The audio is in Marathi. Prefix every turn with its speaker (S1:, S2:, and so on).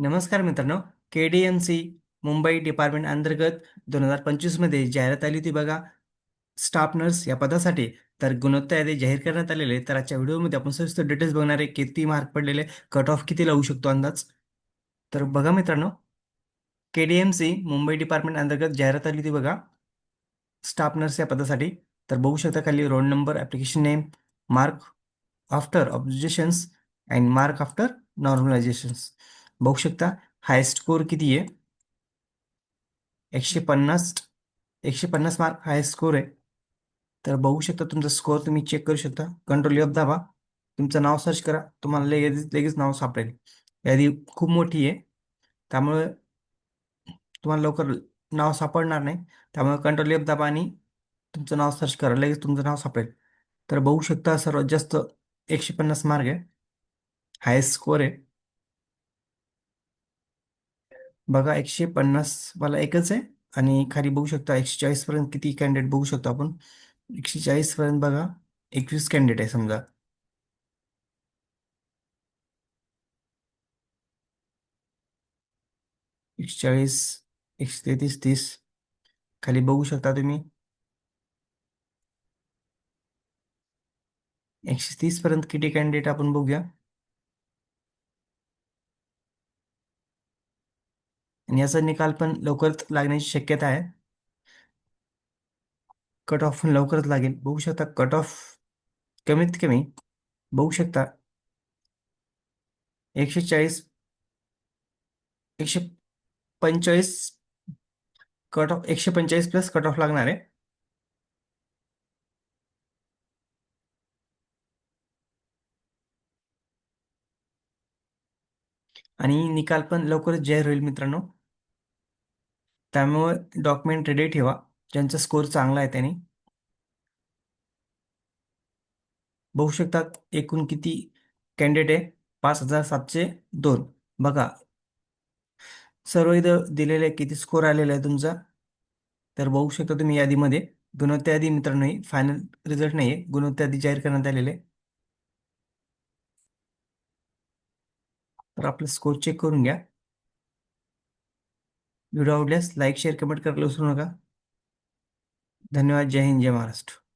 S1: नमस्कार मित्रांनो. K D M C Mumbai department अंतर्गत दोन हजार पंचवीसमध्ये जाहिरात आली होती बघा. स्टाफ नर्स या पदासाठी तर गुणवत्ता यादी जाहीर करण्यात आलेले तर आजच्या व्हिडिओमध्ये आपण सविस्तर डिटेल्स बघणार आहे. किती मार्क पडलेले कट ऑफ किती लावू शकतो अंदाज? तर बघा मित्रांनो. K D M C Mumbai department अंतर्गत जाहिरात आली होती बघा. स्टाफ नर्स या पदासाठी. तर बघू शकता खाली roll number application name mark after observations and mark after normalizations बघू शकता. हाय स्कोर किती आहे? एकशे पन्नास एकशे पन्नास मार्क हाय स्कोर आहे. तर बघू शकता तुमचा स्कोअर तुम्ही चेक करू शकता. कंट्रोल एफ दाबा. तुमचं नाव सर्च करा. तुम्हाला लगेच लगेच नाव सापडेल. यादी खूप मोठी आहे. त्यामुळे तुम्हाला लवकर नाव सापडणार नाही. त्यामुळे कंट्रोल एफ दाबा आणि तुमचं नाव सर्च करा. लगेच तुमचं नाव सापडेल. तर बघू शकता सर्वात जास्त एकशे पन्नास मार्क आहे. हायस्ट स्कोअर आहे. बघा एकशे पन्नास वाला एकच आहे. आणि खाली बघू शकता एकशे चाळीस पर्यंत किती कॅन्डिडेट बघू शकतो आपण. एकशे चाळीस पर्यंत बघा एकवीस कॅन्डिडेट आहे समजा. एकशे चाळीस एकशे तेहतीस तीस. खाली बघू शकता तुम्ही. एकशे तीस पर्यंत किती कॅन्डिडेट आपण बघूया. आणि याचा निकाल पण लवकरच लागण्याची शक्यता आहे. कट ऑफ पण लवकरच लागेल. बघू शकता कट ऑफ कमीत कमी बघू शकता एकशे चाळीस एकशे पंचेचाळीस कट ऑफ एकशे पंचेचाळीस प्लस कट ऑफ लागणार आहे. आणि निकाल पण लवकरच जाहीर होईल मित्रांनो. त्यामुळे डॉक्युमेंट रेडी ठेवा. ज्यांचा स्कोअर चांगला आहे त्यांनी. बघू शकता एकूण किती कॅन्डिडेट आहे? पाच हजार सातशे दोन. बघा. सर्व इथं दिलेले किती स्कोर आलेला आहे तुमचा? तर बघू शकता तुम्ही यादीमध्ये. गुणवत्ता यादी मित्रांनो फायनल रिझल्ट नाही आहे गुणवत्ता यादी जाहीर करण्यात आलेले तर आपलं स्कोअर चेक करून घ्या. व्हिडिओ आवडल्यास लाईक शेअर कमेंट करायला विसरू नका. धन्यवाद. जय हिंद जय महाराष्ट्र.